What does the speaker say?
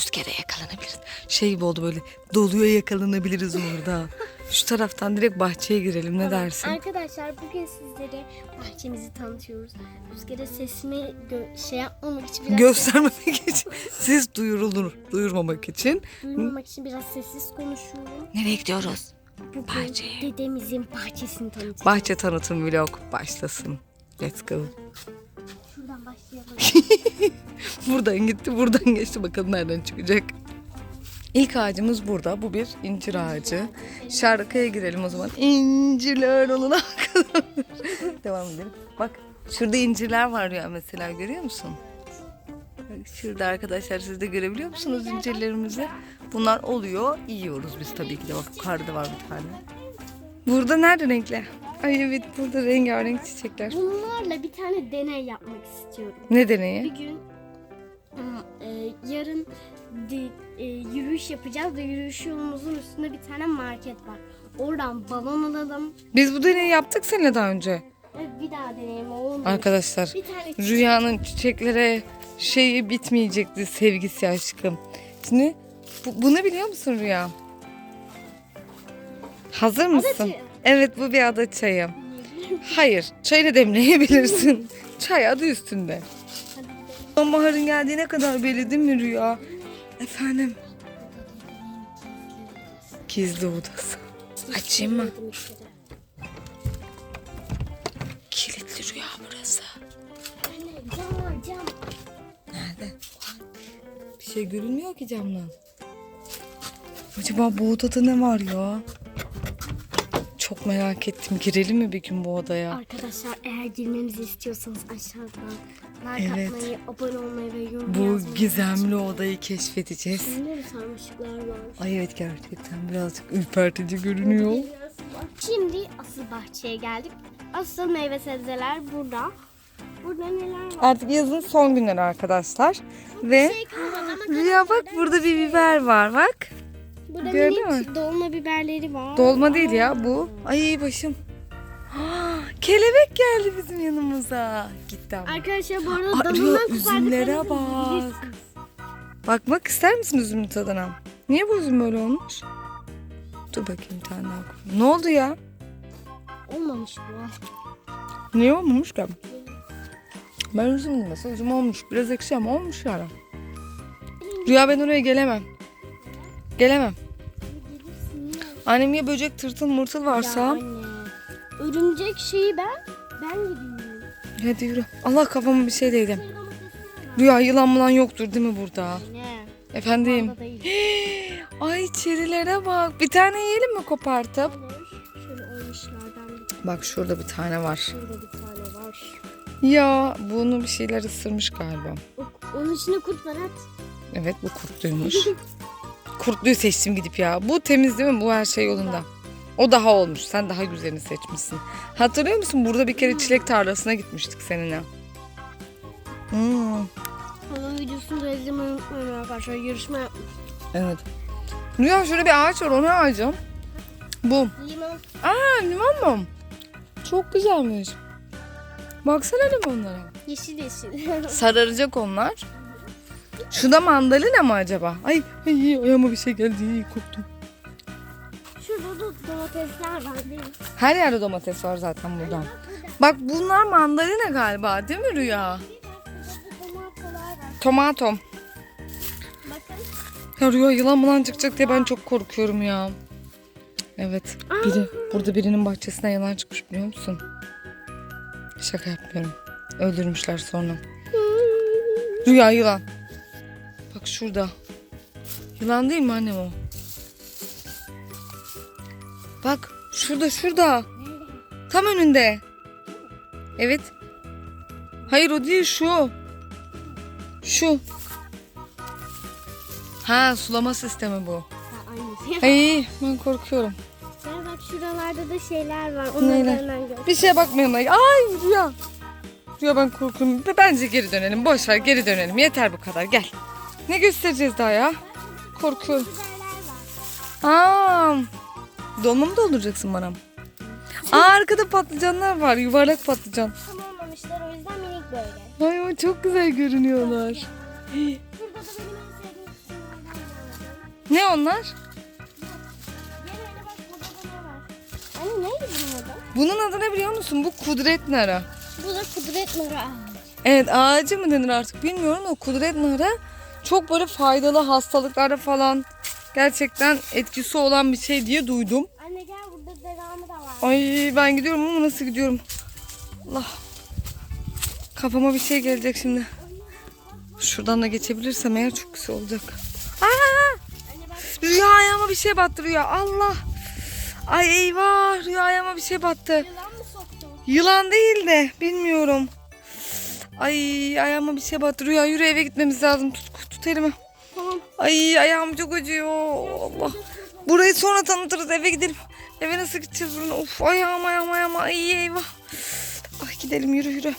rüzgara yakalanabiliriz. Şey gibi oldu böyle doluya yakalanabiliriz orada. Şu taraftan direkt bahçeye girelim ne dersin? Arkadaşlar bugün sizlere bahçemizi tanıtıyoruz. Rüzgara sesimi gö- şey yapmamak için biraz Göstermemek için ses duyurulur. Duyurmamak için. duymamak için biraz sessiz konuşuyorum. Nereye gidiyoruz? Bugün Bahçeye. dedemizin bahçesini tanıtacağız. Bahçe tanıtım vlog başlasın. Let's go. Şuradan başlayalım. Buradan gitti, buradan geçti. Bakalım nereden çıkacak. İlk ağacımız burada. Bu bir incir ağacı. Şarkıya girelim o zaman. İncirler kadar. Devam edelim. Bak şurada incirler var ya mesela görüyor musun? Bak şurada arkadaşlar siz de görebiliyor musunuz incirlerimizi? Bunlar oluyor. Yiyoruz biz tabii ki de. Bak yukarıda var bir tane. Burada nerede renkler? Ay evet burada rengarenk çiçekler. Bunlarla bir tane deney yapmak istiyorum. Ne deneyi? Bir gün e, yarın e, yürüyüş yapacağız ve yürüyüş yolumuzun üstünde bir tane market var. Oradan balon alalım Biz bu deneyi yaptık seninle daha önce. ve bir daha deneyelim. Olmuyor. Arkadaşlar Bir tane Rüyanın çiçeklere şeyi bitmeyecekti sevgisi aşkım. Şimdi bu, bunu biliyor musun Rüya? Hazır mısın? çayı. Evet bu bir ada çayı. Hayır çayını demleyebilirsin. Çay adı üstünde. Sonbaharın geldiğine kadar belli değil mi Rüya? Efendim? Gizli odası. Açayım mı? Kilitli Rüya burası. Cam cam. Nerede? Bir şey görünmüyor ki camdan. Acaba bu odada ne var ya? Çok merak ettim. Girelim mi bir gün bu odaya? Arkadaşlar eğer girmemizi istiyorsanız aşağıdan like Evet. atmayı, abone olmayı ve yorum Bu yazmayı. gizemli odayı keşfedeceğiz. Şimdi mi sarmaşıklar var? Ay evet gerçekten birazcık ürpertici görünüyor. Şimdi asıl bahçeye geldik. Asıl meyve sebzeler burada. Burada neler var? Artık yazın son günleri arkadaşlar. Ve Şey Rüya bak burada bir biber var bak. Burada gördün minik dolma biberleri var. Dolma değil ya bu. Ay başım. Ah, kelebek geldi bizim yanımıza. Gitti ama. Arkadaşlar bu arada Aa, dalından Rüya, üzümlere bak. Bakmak ister misin üzümün tadına? Niye bu üzüm böyle olmuş? Dur bakayım bir tane daha koyayım. Ne oldu ya? Olmamış bu. Niye olmamış ki? Ben üzüm mesela üzüm olmuş. Biraz ekşi ama olmuş yani. Rüya ben oraya gelemem. Gelemem. Ya. Annem ya böcek tırtıl mırtıl Ya varsa. anne. Örümcek şeyi ben, ben gideyim. Hadi yürü. Allah kafama bir şey değdi. Rüya yılan mılan yoktur değil mi burada? Ne? Efendim. Ay çerilere bak. Bir tane yiyelim mi kopartıp? Bak şurada bir tane var. şurada bir tane var. Ya bunu bir şeyler ısırmış galiba. Onun içine kurt var at. Evet bu kurtluymuş. Kurtluyu seçtim gidip ya. Bu temiz değil mi? Bu her şey yolunda. O daha olmuş. Sen daha güzelini seçmişsin. Hatırlıyor musun? Burada bir kere çilek tarlasına gitmiştik seninle. Hmm, Onun videosunu da izlemeyi unutmayın arkadaşlar. Yarışma yapmış. evet. Rüya şurada bir ağaç var. O ne ağacı? Bu. Limon. Aa limon mu? Çok güzelmiş. Baksana limonlara. Yeşil yeşil. Sararacak onlar. Şu da mandalina mı acaba? Ay, ay ayağıma bir şey geldi. İyi, korktum. Şurada da domatesler var değil mi? Her yerde domates var zaten burada. Bak bunlar mandalina galiba değil mi Rüya? Tomatom. Ya Rüya yılan mılan çıkacak diye ben çok korkuyorum ya. Evet. Biri, burada birinin bahçesine yılan çıkmış biliyor musun? Şaka yapmıyorum. Öldürmüşler sonra. Rüya yılan. Bak şurada. Yılan değil mi annem o? Bak şurada şurada. Tam önünde. Evet. Hayır o değil şu. Şu. Ha sulama sistemi bu. Ha, aynısı. Ay ben korkuyorum. Gel bak şuralarda da şeyler var. Onları Neler? hemen gör. Bir şeye bakmayalım. Ay Rüya. Rüya ben korkuyorum. Bence geri dönelim. Boş ver geri dönelim. Yeter bu kadar gel. Ne göstereceğiz daha ya? Korkuyorum. Aa, dolma mı dolduracaksın bana? Aa arkada patlıcanlar var. Yuvarlak patlıcan. Tam olmamışlar o yüzden minik böyle. Ay o çok güzel görünüyorlar. Ne onlar? Anne neydi bunun adı? Bunun adı ne biliyor musun? Bu kudret nara. Bu da kudret nuru ağacı. Evet ağacı mı denir artık bilmiyorum da kudret narı çok böyle faydalı hastalıklarda falan gerçekten etkisi olan bir şey diye duydum. Anne gel burada devamı da var. Ay ben gidiyorum ama nasıl gidiyorum? Allah. Kafama bir şey gelecek şimdi. Şuradan da geçebilirsem eğer çok güzel olacak. Aa! Anne bak Rüya ayağıma bir şey battı Rüya. Allah. Ay eyvah Rüya ayağıma bir şey battı. yılan mı soktu? Yılan değil de bilmiyorum. Ay ayağıma bir şey battı. Rüya yürü eve gitmemiz lazım. Tut, tut elimi. Tamam. Ay ayağım çok acıyor. Allah. Burayı sonra tanıtırız eve gidelim. Eve nasıl gideceğiz buradan? Of ayağım ayağım ayağım. Ay eyvah. Ay gidelim yürü yürü.